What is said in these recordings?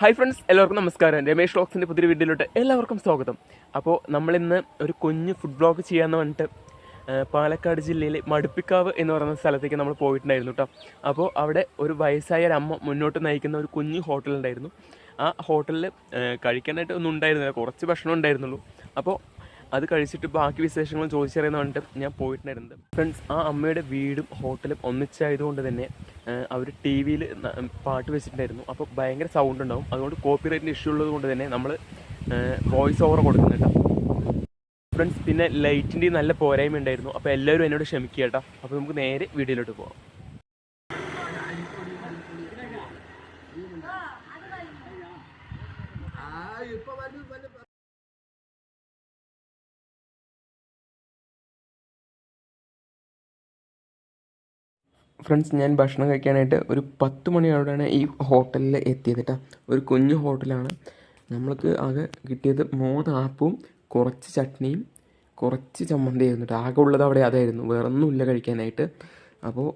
Hi friends എല്ലാവർക്കും നമസ്കാരം. രമേഷ് വ്ളോഗ്സിന്റെ പുതിയ വീഡിയോയിലോട്ട് എല്ലാവർക്കും സ്വാഗതം. അപ്പോൾ നമ്മളിന്ന് ഒരു കുഞ്ഞ് ഫുഡ് ബ്ലോഗ് ചെയ്യാമെന്ന് പറഞ്ഞിട്ട് പാലക്കാട് ജില്ലയിലെ മടുപ്പിക്കാവ് എന്ന് പറയുന്ന സ്ഥലത്തേക്ക് നമ്മൾ പോയിട്ടുണ്ടായിരുന്നു കേട്ടോ അപ്പോൾ അവിടെ ഒരു വയസ്സായ ഒരു അമ്മ മുന്നോട്ട് നയിക്കുന്ന ഒരു കുഞ്ഞ് ഹോട്ടലുണ്ടായിരുന്നു ആ ഹോട്ടലിൽ കഴിക്കാനായിട്ട് ഒന്നും ഉണ്ടായിരുന്നില്ല. കുറച്ച് ഭക്ഷണം ഉണ്ടായിരുന്നുള്ളൂ. അപ്പോൾ അത് കഴിച്ചിട്ട് ബാക്കി വിശേഷങ്ങൾ ചോദിച്ചറിയുന്ന പറഞ്ഞിട്ട് ഞാൻ പോയിട്ടുണ്ടായിരുന്നത്. ഫ്രണ്ട്സ് ആ അമ്മയുടെ വീടും ഹോട്ടലും ഒന്നിച്ചായതുകൊണ്ട് തന്നെ അവർ ടി വിയിൽ പാട്ട് വെച്ചിട്ടുണ്ടായിരുന്നു. അപ്പോൾ ഭയങ്കര സൗണ്ട് ഉണ്ടാവും. അതുകൊണ്ട് കോപ്പി റൈറ്റിന്റെ ഇഷ്യൂ ഉള്ളത് കൊണ്ട് തന്നെ നമ്മൾ വോയിസ് ഓവർ കൊടുക്കുന്നുണ്ട് ഫ്രണ്ട്സ് പിന്നെ ലൈറ്റിന്റെ നല്ല പോരായ്മ ഉണ്ടായിരുന്നു. അപ്പോൾ എല്ലാവരും എന്നോട് ക്ഷമിക്കുക കേട്ടോ. അപ്പോൾ നമുക്ക് നേരെ വീഡിയോയിലോട്ട് പോകാം ഫ്രണ്ട്സ് ഞാൻ ഭക്ഷണം കഴിക്കാനായിട്ട് ഒരു പത്ത് മണിയോടെയാണ് ഈ ഹോട്ടലിൽ എത്തിയത് കേട്ടോ ഒരു കുഞ്ഞു ഹോട്ടലാണ്. നമ്മൾക്ക് ആകെ കിട്ടിയത് മൂന്ന് ആപ്പും കുറച്ച് ചട്നിയും കുറച്ച് ചമ്മന്തി ആയിരുന്നു ആകെ ഉള്ളത് അവിടെ അതായിരുന്നു. വേറെ ഒന്നുമില്ല കഴിക്കാനായിട്ട്. അപ്പോൾ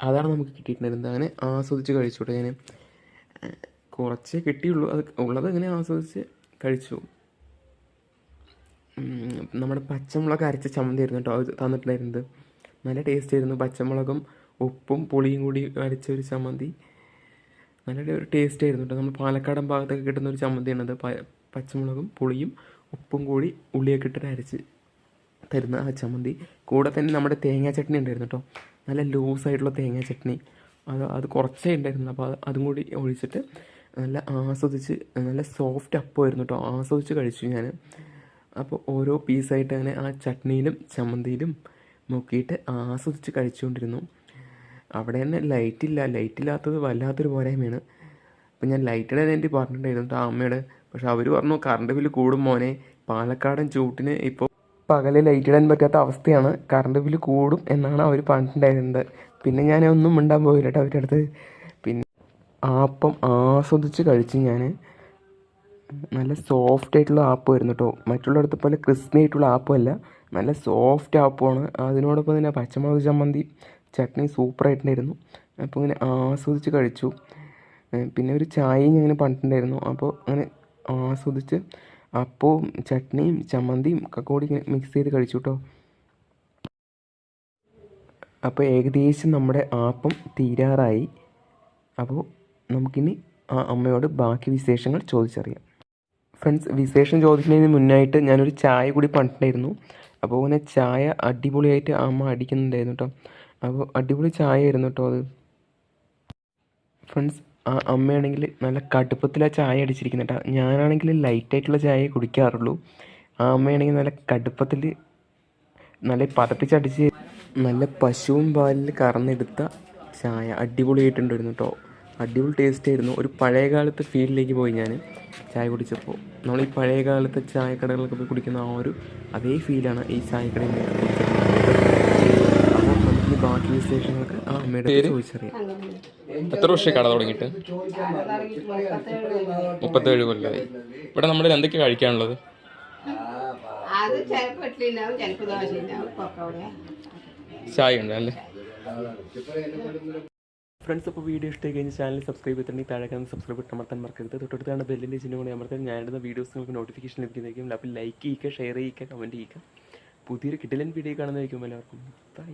അതാണ് നമുക്ക് കിട്ടിയിട്ടുണ്ടായിരുന്നത്. അങ്ങനെ ആസ്വദിച്ച് കഴിച്ചോട്ടെ ഞാൻ കുറച്ചേ കിട്ടിയുള്ളൂ. അത് ഉള്ളത് അങ്ങനെ ആസ്വദിച്ച് കഴിച്ചു. നമ്മുടെ പച്ചമുളക് അരച്ച ചമ്മന്തി ആയിരുന്നു കേട്ടോ അത് തന്നിട്ടുണ്ടായിരുന്നത്. നല്ല ടേസ്റ്റ് ആയിരുന്നു പച്ചമുളകും ഉപ്പും പുളിയും കൂടി അരച്ച ഒരു ചമ്മന്തി. നല്ല ഒരു ടേസ്റ്റ് ആയിരുന്നു കേട്ടോ നമ്മൾ പാലക്കാടൻ ഭാഗത്തൊക്കെ കിട്ടുന്ന ഒരു ചമ്മന്തിയാണത്. പച്ചമുളകും പുളിയും ഉപ്പും കൂടി ഉള്ളിയൊക്കെ ഇട്ടിട്ട് അരച്ച് തരുന്ന ആ ചമ്മന്തി. കൂടെ തന്നെ നമ്മുടെ തേങ്ങാ ചട്നി ഉണ്ടായിരുന്നു കേട്ടോ നല്ല ലൂസായിട്ടുള്ള തേങ്ങാ ചട്നി. അത് അത് കുറച്ചേ ഉണ്ടായിരുന്നു അപ്പോൾ അതും കൂടി ഒഴിച്ചിട്ട് നല്ല ആസ്വദിച്ച് നല്ല സോഫ്റ്റ് അപ്പമായിരുന്നു കേട്ടോ ആസ്വദിച്ച് കഴിച്ചു ഞാൻ അപ്പോൾ ഓരോ പീസായിട്ട് അങ്ങനെ ആ ചട്നിയിലും ചമ്മന്തിയിലും നോക്കിയിട്ട് ആസ്വദിച്ച് കഴിച്ചുകൊണ്ടിരുന്നു. അവിടെ തന്നെ ലൈറ്റ് ഇല്ല ലൈറ്റ് ഇല്ലാത്തത് വല്ലാത്തൊരു പോരായ്മയാണ്. അപ്പം ഞാൻ ലൈറ്റിടാൻ എന്റെ പറഞ്ഞിട്ടുണ്ടായിരുന്നു. അമ്മയുടെ. പക്ഷെ അവർ പറഞ്ഞു കറണ്ട് ബില്ല് കൂടും മോനെ. പാലക്കാടൻ ചൂട്ടിന് ഇപ്പോൾ പകലെ ലൈറ്റ് ഇടാൻ പറ്റാത്ത അവസ്ഥയാണ്. കറണ്ട് ബില്ല് കൂടും എന്നാണ് അവർ പറഞ്ഞിട്ടുണ്ടായിരുന്നത്. പിന്നെ ഞാൻ ഒന്നും മിണ്ടാൻ പോയില്ല കേട്ടോ അവരുടെ അടുത്ത്. പിന്നെ ആപ്പം ആസ്വദിച്ച് കഴിച്ചു ഞാൻ നല്ല സോഫ്റ്റ് ആയിട്ടുള്ള ആപ്പ് വരുന്നു കേട്ടോ മറ്റുള്ളിടത്ത് പോലെ ക്രിസ്പി ആയിട്ടുള്ള ആപ്പല്ല നല്ല സോഫ്റ്റ് ആപ്പുമാണ്. അതിനോടൊപ്പം തന്നെ പച്ചമുളക് ചമ്മന്തി ചട്നി സൂപ്പർ ആയിട്ടുണ്ടായിരുന്നു അപ്പോൾ ഇങ്ങനെ ആസ്വദിച്ച് കഴിച്ചു. പിന്നെ ഒരു ചായയും ഞാൻ പറഞ്ഞിട്ടുണ്ടായിരുന്നു അപ്പോൾ അങ്ങനെ ആസ്വദിച്ച് അപ്പവും ചട്നിയും ചമ്മന്തിയും ഒക്കെ കൂടി ഇങ്ങനെ മിക്സ് ചെയ്ത് കഴിച്ചു കേട്ടോ അപ്പോൾ ഏകദേശം നമ്മുടെ ആപ്പം തീരാറായി. അപ്പോൾ നമുക്കിനി ആ അമ്മയോട് ബാക്കി വിശേഷങ്ങൾ ചോദിച്ചറിയാം. ഫ്രണ്ട്സ് വിശേഷം ചോദിക്കുന്നതിന് മുന്നായിട്ട് ഞാനൊരു ചായ കൂടി പണിട്ടുണ്ടായിരുന്നു അപ്പോൾ ഇങ്ങനെ ചായ അടിപൊളിയായിട്ട് അമ്മ അടിക്കുന്നുണ്ടായിരുന്നു കേട്ടോ അപ്പോൾ അടിപൊളി ചായ ആയിരുന്നു കേട്ടോ അത്. ഫ്രണ്ട്സ് ആ അമ്മയാണെങ്കിൽ നല്ല കടുപ്പത്തിൽ ആ ചായ അടിച്ചിരിക്കുന്നത് കേട്ടോ ഞാനാണെങ്കിൽ ലൈറ്റായിട്ടുള്ള ചായയെ കുടിക്കാറുള്ളൂ. ആ അമ്മയാണെങ്കിൽ നല്ല കടുപ്പത്തിൽ നല്ല പതപ്പിച്ചടിച്ച് നല്ല പശുവും പാലിൽ കറന്നെടുത്ത ചായ അടിപൊളിയായിട്ടുണ്ടായിരുന്നു കേട്ടോ അടിപൊളി ടേസ്റ്റ് ആയിരുന്നു. ഒരു പഴയ കാലത്തെ ഫീൽഡിലേക്ക് പോയി ഞാൻ ചായ കുടിച്ചപ്പോൾ നമ്മൾ ഈ പഴയ കാലത്തെ ചായക്കടകളിലൊക്കെ പോയി കുടിക്കുന്ന ആ ഒരു അതേ ഫീലാണ് ഈ ചായക്കടയിൽ കുടിച്ചത്. ബാക്കി വിശേഷങ്ങളൊക്കെ ആ അമ്മയുടെ അടുത്ത് ചോദിച്ചറിയാം. എത്ര വർഷമായി കട തുടങ്ങിയിട്ട്? മുപ്പത്തേഴ് കൊല്ലമായി ഇവിടെ നമ്മുടെ എന്തൊക്കെയാണ് കഴിക്കാനുള്ളത്? അത് ചിലപ്പോൾ ഇഡ്ഡലി ഉണ്ടാവും ചിലപ്പോൾ ദോശ ഉണ്ടാവും പൊക്കോടെ ചായ ഉണ്ടല്ലേ ഫ്രണ്ട്സ് അപ്പോൾ വീഡിയോ ഇഷ്ടമായി കഴിഞ്ഞ് ചാനൽ സബ്സ്ക്രൈബ് ചെയ്തിട്ടുണ്ടെങ്കിൽ താഴെ കാണുന്ന സബ്സ്ക്രൈബ് ബട്ടൺ അമർത്താൻ മറക്കരുത്. തൊട്ടടുത്താണ് ബെല്ലിന്റെ ചിഹ്നം കൂടി അമർത്താൻ ഞാനിടുന്ന വീഡിയോസ് നിങ്ങൾക്ക് നോട്ടിഫിക്കേഷൻ ലഭിക്കുന്നതായിരിക്കും. അപ്പോൾ ലൈക്ക് ചെയ്യുക ഷെയർ ചെയ്യുക കമന്റ് ചെയ്യുക. പുതിയൊരു കിടിലൻ വീഡിയോ കാണുന്നതായിരിക്കും എല്ലാവർക്കും. ബൈ